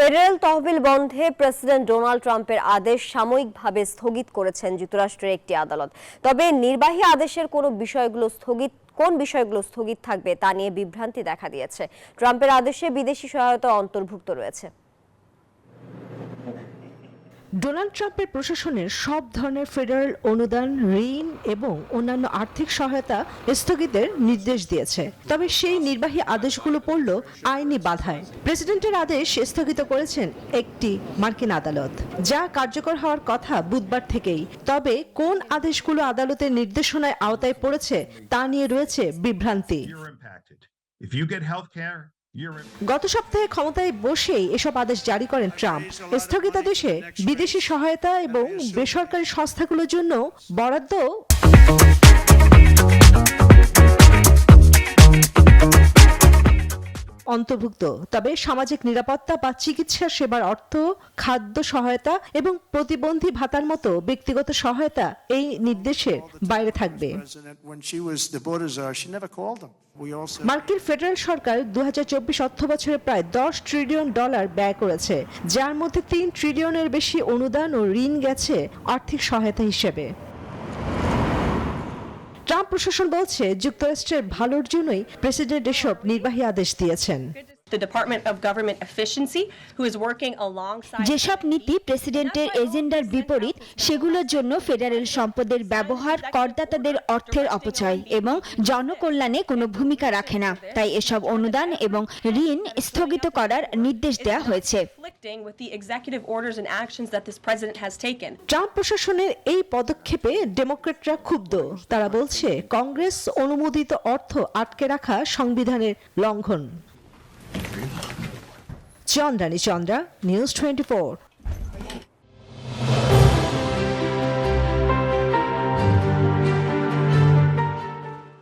Federal তহবিল বন্ধে president Donald ট্রাম্পের আদেশ সাময়িকভাবে স্থগিত করেছেন যুক্তরাষ্ট্রের একটি আদালত। তবে নির্বাহী আদেশের কোনো বিষয়গুলো স্থগিত, কোন বিষয়গুলো স্থগিত থাকবে তা নিয়ে বিভ্রান্তি দেখা দিয়েছে। ট্রাম্পের আদেশে বিদেশি সহায়তা অন্তর্ভুক্ত রয়েছে। ডোনাল্ড ট্রাম্পের প্রশাসনের সব ধরনের ফেডারেল অনুদান, ঋণ এবং অন্যান্য আর্থিক সহায়তা স্থগিতের নির্দেশ দিয়েছে। তবে সেই নির্বাহী আদেশগুলো পড়ল আইনি বাধায়। প্রেসিডেন্টের আদেশ স্থগিত করেছেন একটি মার্কিন আদালত, যা কার্যকর হওয়ার কথা বুধবার থেকেই। তবে কোন আদেশগুলো আদালতের নির্দেশনায় আওতায় পড়েছে তা নিয়ে রয়েছে বিভ্রান্তি। গত সপ্তাহে ক্ষমতায় বসেই এসব আদেশ জারি করেন ট্রাম্প। স্থগিতাদেশে বিদেশি সহায়তা এবং বেসরকারি সংস্থাগুলোর জন্য বরাদ্দ অন্তর্ভুক্ত তবে সামাজিক নিরাপত্তা বা চিকিৎসা সেবার অর্থ, খাদ্য সহায়তা এবং প্রতিবন্ধী ভাতার মতো ব্যক্তিগত সহায়তা এই নির্দেশের বাইরে থাকবে. মার্কিন ফেডারেল সরকার দু অর্থ বছরে প্রায় দশ ট্রিলিয়ন ডলার ব্যয় করেছে, যার মধ্যে তিন ট্রিলিয়নের বেশি অনুদান ও ঋণ গেছে আর্থিক সহায়তা হিসেবে ট্রাম্প প্রশাসন বলছে যুক্তরাষ্ট্রের ভালোর জন্যই প্রেসিডেন্ট এসব নির্বাহী আদেশ দিয়েছেন। The Department of Government Efficiency, who is working alongside. যেসব নীতি প্রেসিডেন্টের এজেন্ডার বিপরীত সেগুলোর জন্য ফেডারেল সম্পদের ব্যবহার করদাতাদের অর্থের অপচয় এবং জনকল্যাণে কোনো ভূমিকা রাখে না। তাই এসব অনুদান এবং ঋণ স্থগিত করার নির্দেশ দেওয়া হয়েছে. ট্রাম্প প্রশাসনের এই পদক্ষেপে ডেমোক্রেটরা ক্ষুব্ধ। তারা বলছে কংগ্রেস অনুমোদিত অর্থ আটকে রাখা সংবিধানের লঙ্ঘন। Chandrani Chandra news twenty